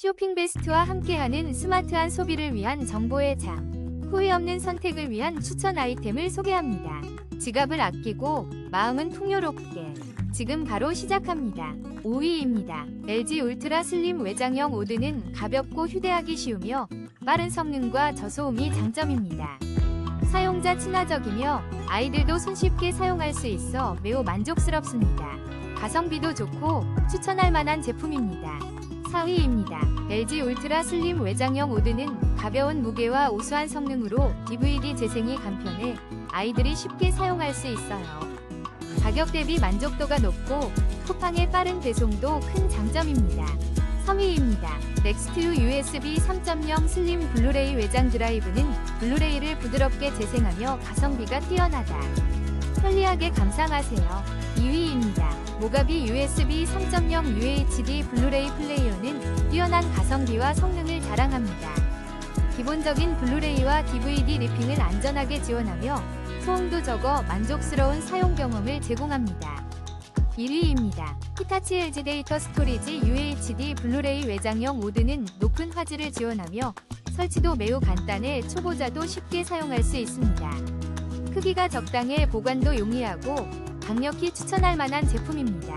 쇼핑 베스트와 함께하는 스마트한 소비를 위한 정보의 장. 후회 없는 선택을 위한 추천 아이템을 소개합니다. 지갑을 아끼고 마음은 풍요롭게. 지금 바로 시작합니다. 5위입니다. LG 울트라 슬림 외장형 오드는 가볍고 휴대하기 쉬우며 빠른 성능과 저소음이 장점입니다. 사용자 친화적이며 아이들도 손쉽게 사용할 수 있어 매우 만족스럽습니다. 가성비도 좋고 추천할 만한 제품입니다. 4위입니다. LG 울트라 슬림 외장형 우드는 가벼운 무게와 우수한 성능으로 DVD 재생이 간편해 아이들이 쉽게 사용할 수 있어요. 가격 대비 만족도가 높고 쿠팡의 빠른 배송도 큰 장점입니다. 3위입니다. 넥스트 USB 3.0 슬림 블루레이 외장 드라이브는 블루레이를 부드럽게 재생하며 가성비가 뛰어나다. 편리하게 감상하세요. 2위입니다. 모가비 USB 3.0 UHD 블루레이 플레이어는 뛰어난 가성비와 성능을 자랑합니다. 기본적인 블루레이와 DVD 리핑을 안전하게 지원하며 소음도 적어 만족스러운 사용 경험을 제공합니다. 1위입니다. 히타치 LG 데이터 스토리지 UHD 블루레이 외장형 모드는 높은 화질을 지원하며 설치도 매우 간단해 초보자도 쉽게 사용할 수 있습니다. 크기가 적당해 보관도 용이하고 강력히 추천할 만한 제품입니다.